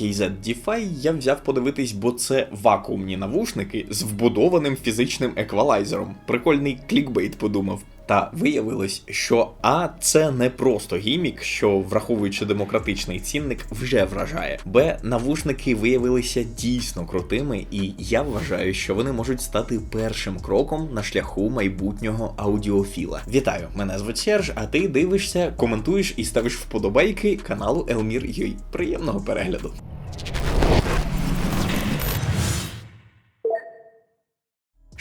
KZ-DeFi я взяв подивитись, бо це вакуумні навушники з вбудованим фізичним еквалайзером. Прикольний клікбейт подумав. Та виявилось, що А це не просто гімік, що, враховуючи демократичний цінник, вже вражає. Б навушники виявилися дійсно крутими, і я вважаю, що вони можуть стати першим кроком на шляху майбутнього аудіофіла. Вітаю, мене звуть Серж, а ти дивишся, коментуєш і ставиш вподобайки каналу Елмір Юй. Приємного перегляду.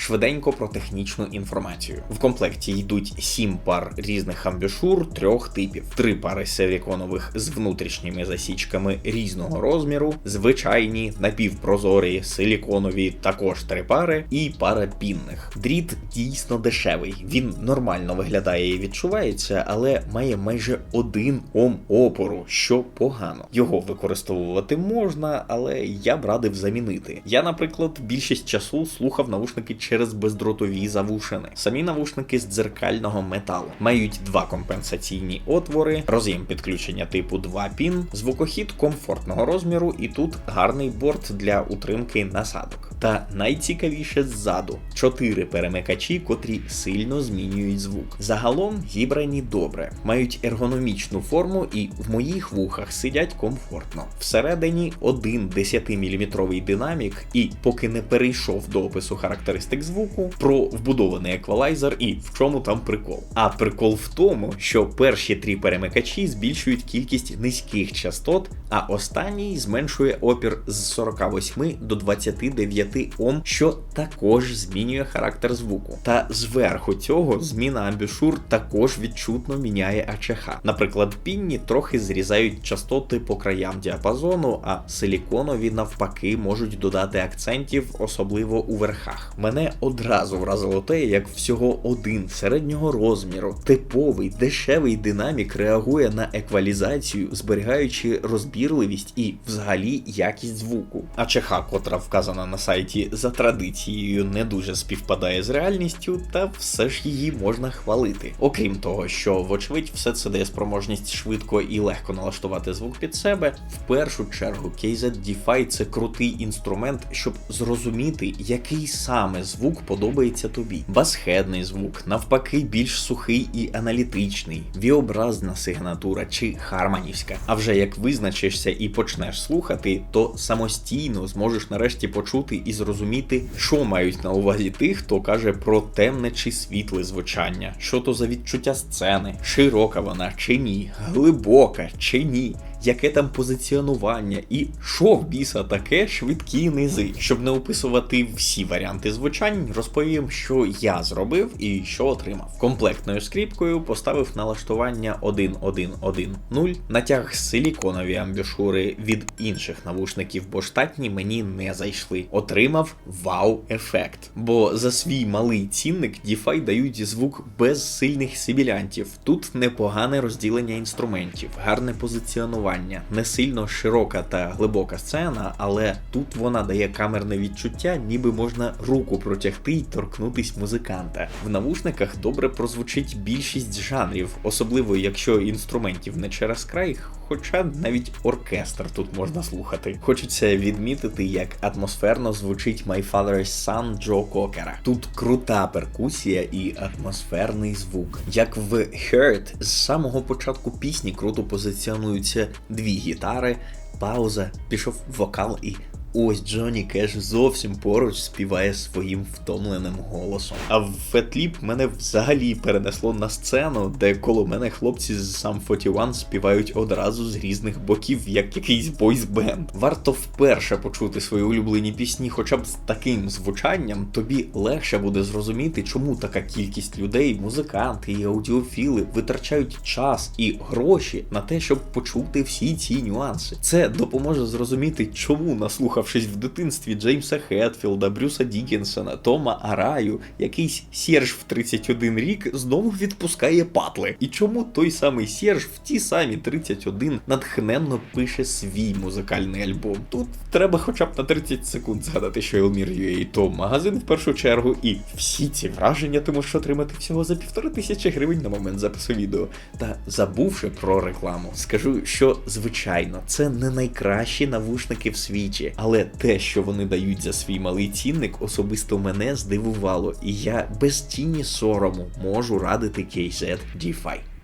Швиденько про технічну інформацію. В комплекті йдуть сім пар різних амбішур трьох типів: три пари силіконових з внутрішніми засічками різного розміру, звичайні напівпрозорі силіконові також три пари, і пара пінних. Дріт дійсно дешевий. Він нормально виглядає і відчувається, але має майже один ом опору, що погано. Його використовувати можна, але я б радив замінити. Я, наприклад, більшість часу слухав навушники через бездротові завушини. Самі навушники з дзеркального металу мають два компенсаційні отвори, роз'єм підключення типу 2 пін, звукохід комфортного розміру, і тут гарний борт для утримки насадок. Та найцікавіше ззаду чотири перемикачі, котрі сильно змінюють звук. Загалом зібрані добре, мають ергономічну форму і в моїх вухах сидять комфортно. Всередині один 10-мм динамік, і поки не перейшов до опису характеристик звуку, про вбудований еквалайзер і в чому там прикол. А прикол в тому, що перші три перемикачі збільшують кількість низьких частот, а останній зменшує опір з 48 до 29 Ом, що також змінює характер звуку. Та зверху цього зміна амбішур також відчутно міняє АЧХ. Наприклад, пінні трохи зрізають частоти по краям діапазону, а силіконові навпаки можуть додати акцентів, особливо у верхах. Мене одразу вразило те, як всього один середнього розміру, типовий дешевий динамік реагує на еквалізацію, зберігаючи розбірливість і взагалі якість звуку. АЧХ, котра вказана на сайті за традицією, не дуже співпадає з реальністю, та все ж її можна хвалити. Окрім того, що, вочевидь, все це дає спроможність швидко і легко налаштувати звук під себе. В першу чергу KZ-DeFi – це крутий інструмент, щоб зрозуміти, який саме звук подобається тобі. Басхедний звук, навпаки, більш сухий і аналітичний, віобразна сигнатура чи харманівська. А вже як визначишся і почнеш слухати, то самостійно зможеш нарешті почути і зрозуміти, що мають на увазі тих, хто каже про темне чи світле звучання, що то за відчуття сцени, широка вона чи ні, глибока чи ні. Яке там позиціонування, і що в біса таке швидкі низи. Щоб не описувати всі варіанти звучань, розповім, що я зробив і що отримав. Комплектною скріпкою поставив налаштування 1.1.1.0, натяг силіконові амбішури від інших навушників, бо штатні мені не зайшли. Отримав вау-ефект. Бо за свій малий цінник DeFi дають звук без сильних сибілянтів. Тут непогане розділення інструментів, гарне позиціонування не сильно широка та глибока сцена, але тут вона дає камерне відчуття, ніби можна руку протягти й торкнутись музиканта. В навушниках добре прозвучить більшість жанрів, особливо якщо інструментів не через край. Хоча навіть оркестр тут можна слухати. Хочеться відмітити, як атмосферно звучить My Father's Son Джо Кокера. Тут крута перкусія і атмосферний звук. Як в Hurt, з самого початку пісні круто позиціонуються дві гітари, пауза, пішов вокал і. Ось Джонні Кеш зовсім поруч співає своїм втомленим голосом. А в Фетліп мене взагалі перенесло на сцену, де коло мене хлопці з Sum 41 співають одразу з різних боків, як якийсь бойсбенд. Варто вперше почути свої улюблені пісні, хоча б з таким звучанням, тобі легше буде зрозуміти, чому така кількість людей, музиканти і аудіофіли витрачають час і гроші на те, щоб почути всі ці нюанси. Це допоможе зрозуміти, чому наслухав наслухавшись в дитинстві Джеймса Хетфілда, Брюса Дікінсона, Тома Араю, якийсь Серж в 31 рік знову відпускає патли. І чому той самий Серж в ті самі 31 натхненно пише свій музикальний альбом? Тут треба хоча б на 30 секунд згадати, що Елмір Elmir.ua то магазин в першу чергу, і всі ці враження ти можеш отримати всього за півтори тисячі гривень на момент запису відео. Та забувши про рекламу, скажу, що звичайно це не найкращі навушники в світі, але те, що вони дають за свій малий цінник, особисто мене здивувало, і я без тіні сорому можу радити KZ DeFi.